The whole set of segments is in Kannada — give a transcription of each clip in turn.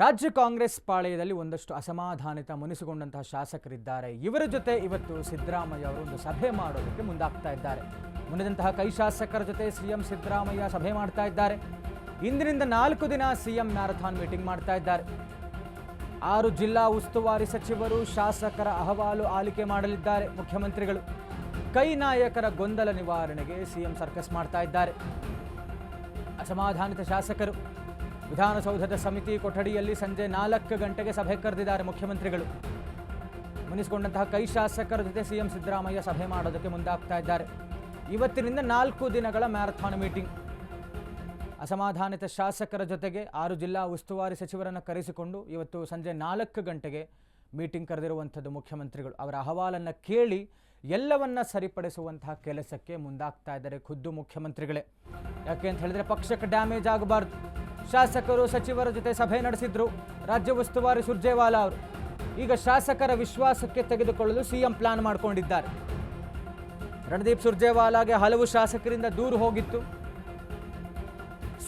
ರಾಜ್ಯ ಕಾಂಗ್ರೆಸ್ ಪಾಳೆಯದಲ್ಲಿ ಒಂದಷ್ಟು ಅಸಮಾಧಾನಿತ ಮುನಿಸಿಕೊಂಡಂತಹ ಶಾಸಕರಿದ್ದಾರೆ. ಇವರ ಜೊತೆ ಇವತ್ತು ಸಿದ್ದರಾಮಯ್ಯ ಅವರು ಒಂದು ಸಭೆ ಮಾಡೋದಕ್ಕೆ ಮುಂದಾಗ್ತಾ ಇದ್ದಾರೆ. ಮುಂದಿನಂತಹ ಕೈ ಶಾಸಕರ ಜೊತೆ ಸಿಎಂ ಸಿದ್ದರಾಮಯ್ಯ ಸಭೆ ಮಾಡ್ತಾ ಇದ್ದಾರೆ. ಇಂದಿನಿಂದ ನಾಲ್ಕು ದಿನ ಸಿಎಂ ಮ್ಯಾರಥಾನ್ ಮೀಟಿಂಗ್ ಮಾಡ್ತಾ ಇದ್ದಾರೆ. ಆರು ಜಿಲ್ಲಾ ಉಸ್ತುವಾರಿ ಸಚಿವರು ಶಾಸಕರ ಅಹವಾಲು ಆಲಿಕೆ ಮಾಡಲಿದ್ದಾರೆ ಮುಖ್ಯಮಂತ್ರಿಗಳು. ಕೈ ನಾಯಕರ ಗೊಂದಲ ನಿವಾರಣೆಗೆ ಸಿಎಂ ಸರ್ಕಸ್ ಮಾಡ್ತಾ ಇದ್ದಾರೆ. ಅಸಮಾಧಾನಿತ ಶಾಸಕರು ವಿಧಾನಸೌಧದ ಸಮಿತಿ ಕೊಠಡಿಯಲ್ಲಿ ಸಂಜೆ ನಾಲ್ಕು ಗಂಟೆಗೆ ಸಭೆ ಕರೆದಿದ್ದಾರೆ ಮುಖ್ಯಮಂತ್ರಿಗಳು. ಮುನಿಸಿಕೊಂಡಂತಹ ಕೈ ಶಾಸಕರ ಜೊತೆ ಸಿಎಂ ಸಿದ್ದರಾಮಯ್ಯ ಸಭೆ ಮಾಡೋದಕ್ಕೆ ಮುಂದಾಗ್ತಾ ಇದ್ದಾರೆ. ಇವತ್ತಿನಿಂದ ನಾಲ್ಕು ದಿನಗಳ ಮ್ಯಾರಥಾನ್ ಮೀಟಿಂಗ್. ಅಸಮಾಧಾನಿತ ಶಾಸಕರ ಜೊತೆಗೆ ಆರು ಜಿಲ್ಲಾ ಉಸ್ತುವಾರಿ ಸಚಿವರನ್ನು ಕರೆಸಿಕೊಂಡು ಇವತ್ತು ಸಂಜೆ ನಾಲ್ಕು ಗಂಟೆಗೆ ಮೀಟಿಂಗ್ ಕರೆದಿರುವಂಥದ್ದು ಮುಖ್ಯಮಂತ್ರಿಗಳು. ಅವರ ಅಹವಾಲನ್ನು ಕೇಳಿ ಎಲ್ಲವನ್ನ ಸರಿಪಡಿಸುವಂತಹ ಕೆಲಸಕ್ಕೆ ಮುಂದಾಗ್ತಾ ಇದ್ದಾರೆ ಖುದ್ದು ಮುಖ್ಯಮಂತ್ರಿಗಳೇ. ಯಾಕೆ ಅಂತ ಹೇಳಿದ್ರೆ ಪಕ್ಷಕ್ಕೆ ಡ್ಯಾಮೇಜ್ ಆಗಬಾರ್ದು. ಶಾಸಕರು, ಸಚಿವರ ಜೊತೆ ಸಭೆ ನಡೆಸಿದ್ರು. ರಾಜ್ಯ ಉಸ್ತುವಾರಿ ಸುರ್ಜೇವಾಲಾ ಅವರು. ಈಗ ಶಾಸಕರ ವಿಶ್ವಾಸಕ್ಕೆ ತೆಗೆದುಕೊಳ್ಳಲು ಸಿಎಂ ಪ್ಲಾನ್ ಮಾಡಿಕೊಂಡಿದ್ದಾರೆ. ರಣದೀಪ್ ಸುರ್ಜೇವಾಲಾಗೆ ಹಲವು ಶಾಸಕರಿಂದ ದೂರು ಹೋಗಿತ್ತು.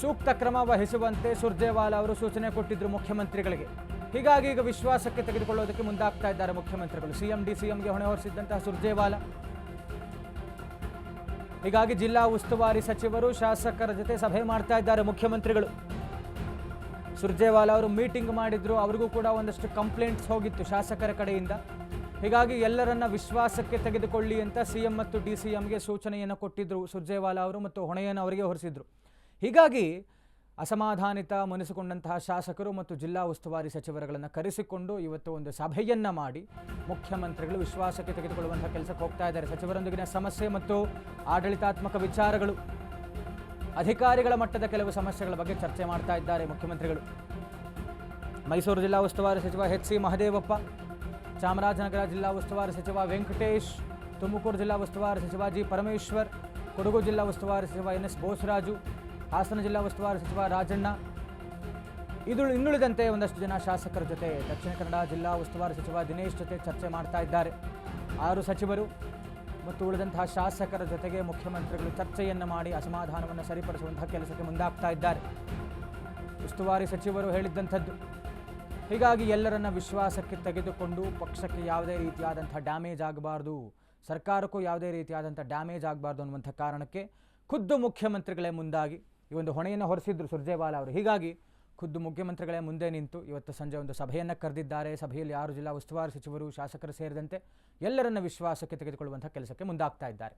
ಸೂಕ್ತ ಕ್ರಮ ವಹಿಸುವಂತೆ ಸುರ್ಜೇವಾಲಾ ಅವರು ಸೂಚನೆ ಕೊಟ್ಟಿದ್ರು ಮುಖ್ಯಮಂತ್ರಿಗಳಿಗೆ. ಹೀಗಾಗಿ ಈಗ ವಿಶ್ವಾಸಕ್ಕೆ ತೆಗೆದುಕೊಳ್ಳೋದಕ್ಕೆ ಮುಂದಾಗ್ತಾ ಇದ್ದಾರೆ ಮುಖ್ಯಮಂತ್ರಿಗಳು. ಸಿಎಂ ಡಿ ಸಿಎಂಗೆ ಹೊಣೆ ಹೊರಿಸಿದ್ದಂತಹ ಸುರ್ಜೇವಾಲಾ. ಹೀಗಾಗಿ ಜಿಲ್ಲಾ ಉಸ್ತುವಾರಿ ಸಚಿವರು, ಶಾಸಕರ ಜೊತೆ ಸಭೆ ಮಾಡ್ತಾ ಇದ್ದಾರೆ ಮುಖ್ಯಮಂತ್ರಿಗಳು. ಸುರ್ಜೇವಾಲಾ ಅವರು ಮೀಟಿಂಗ್ ಮಾಡಿದ್ರು, ಅವ್ರಿಗೂ ಕೂಡ ಒಂದಷ್ಟು ಕಂಪ್ಲೇಂಟ್ಸ್ ಹೋಗಿತ್ತು ಶಾಸಕರ ಕಡೆಯಿಂದ. ಹೀಗಾಗಿ ಎಲ್ಲರನ್ನ ವಿಶ್ವಾಸಕ್ಕೆ ತೆಗೆದುಕೊಳ್ಳಿ ಅಂತ ಸಿಎಂ ಮತ್ತು ಡಿ ಸಿ ಎಂಗೆ ಸೂಚನೆಯನ್ನು ಕೊಟ್ಟಿದ್ರು ಸುರ್ಜೇವಾಲಾ ಅವರು ಮತ್ತು ಹೊಣೆಯನ್ನು ಅವರಿಗೆ ಹೊರಿಸಿದ್ರು. ಹೀಗಾಗಿ ಅಸಮಾಧಾನಿತ ಮನಸ್ಸುಕೊಂಡಂತಹ ಶಾಸಕರು ಮತ್ತು ಜಿಲ್ಲಾ ಉಸ್ತುವಾರಿ ಸಚಿವರುಗಳನ್ನು ಕರೆಸಿಕೊಂಡು ಇವತ್ತು ಒಂದು ಸಭೆಯನ್ನು ಮಾಡಿ ಮುಖ್ಯಮಂತ್ರಿಗಳು ವಿಶ್ವಾಸಕ್ಕೆ ತೆಗೆದುಕೊಳ್ಳುವಂತಹ ಕೆಲಸಕ್ಕೆ ಹೋಗ್ತಾ ಇದ್ದಾರೆ. ಸಚಿವರೊಂದಿಗಿನ ಸಮಸ್ಯೆ ಮತ್ತು ಆಡಳಿತಾತ್ಮಕ ವಿಚಾರಗಳು. ಅಧಿಕಾರಿಗಳ ಮಟ್ಟದ ಕೆಲವು ಸಮಸ್ಯೆಗಳ ಬಗ್ಗೆ ಚರ್ಚೆ ಮಾಡ್ತಾ ಇದ್ದಾರೆ ಮುಖ್ಯಮಂತ್ರಿಗಳು. ಮೈಸೂರು ಜಿಲ್ಲಾ ಉಸ್ತುವಾರಿ ಸಚಿವ ಎಚ್ ಸಿ ಮಹದೇವಪ್ಪ, ಚಾಮರಾಜನಗರ ಜಿಲ್ಲಾ ಉಸ್ತುವಾರಿ ಸಚಿವ ವೆಂಕಟೇಶ್, ತುಮಕೂರು ಜಿಲ್ಲಾ ಉಸ್ತುವಾರಿ ಸಚಿವ ಜಿ ಪರಮೇಶ್ವರ್, ಕೊಡಗು ಜಿಲ್ಲಾ ಉಸ್ತುವಾರಿ ಸಚಿವ ಎನ್ ಎಸ್ ಬೋಸರಾಜು, ಹಾಸನ ಜಿಲ್ಲಾ ಉಸ್ತುವಾರಿ ಸಚಿವ ರಾಜಣ್ಣ. ಇದು ಇನ್ನುಳಿದಂತೆ ಒಂದಷ್ಟು ಜನ ಶಾಸಕರ ಜೊತೆ ದಕ್ಷಿಣ ಕನ್ನಡ ಜಿಲ್ಲಾ ಉಸ್ತುವಾರಿ ಸಚಿವ ದಿನೇಶ್ ಜೊತೆ ಚರ್ಚೆ ಮಾಡ್ತಾ ಇದ್ದಾರೆ. ಆರು ಸಚಿವರು ಮತ್ತು ಉಳಿದಂತಹ ಶಾಸಕರ ಜೊತೆಗೆ ಮುಖ್ಯಮಂತ್ರಿಗಳು ಚರ್ಚೆಯನ್ನು ಮಾಡಿ ಅಸಮಾಧಾನವನ್ನು ಸರಿಪಡಿಸುವಂತಹ ಕೆಲಸಕ್ಕೆ ಮುಂದಾಗ್ತಾ ಇದ್ದಾರೆ. ಉಸ್ತುವಾರಿ ಸಚಿವರು ಹೇಳಿದ್ದಂಥದ್ದು. ಹೀಗಾಗಿ ಎಲ್ಲರನ್ನ ವಿಶ್ವಾಸಕ್ಕೆ ತೆಗೆದುಕೊಂಡು ಪಕ್ಷಕ್ಕೆ ಯಾವುದೇ ರೀತಿಯಾದಂಥ ಡ್ಯಾಮೇಜ್ ಆಗಬಾರ್ದು, ಸರ್ಕಾರಕ್ಕೂ ಯಾವುದೇ ರೀತಿಯಾದಂಥ ಡ್ಯಾಮೇಜ್ ಆಗಬಾರ್ದು ಅನ್ನುವಂಥ ಕಾರಣಕ್ಕೆ ಖುದ್ದು ಮುಖ್ಯಮಂತ್ರಿಗಳೇ ಮುಂದಾಗಿ ಈ ಒಂದು ಹೊಣೆಯನ್ನು ಹೊರಿಸಿದ್ರು ಸುರ್ಜೇವಾಲಾ ಅವರು. ಹೀಗಾಗಿ ಖುದ್ದು ಮುಖ್ಯಮಂತ್ರಿಗಳೇ ಮುಂದೆ ನಿಂತು ಇವತ್ತು ಸಂಜೆ ಒಂದು ಸಭೆಯನ್ನು ಕರೆದಿದ್ದಾರೆ. ಸಭೆಯಲ್ಲಿ ಯಾರು ಜಿಲ್ಲಾ ಉಸ್ತುವಾರಿ ಸಚಿವರು, ಶಾಸಕರು ಸೇರಿದಂತೆ ಎಲ್ಲರನ್ನ ವಿಶ್ವಾಸಕ್ಕೆ ತೆಗೆದುಕೊಳ್ಳುವಂಥ ಕೆಲಸಕ್ಕೆ ಮುಂದಾಗ್ತಾ ಇದ್ದಾರೆ.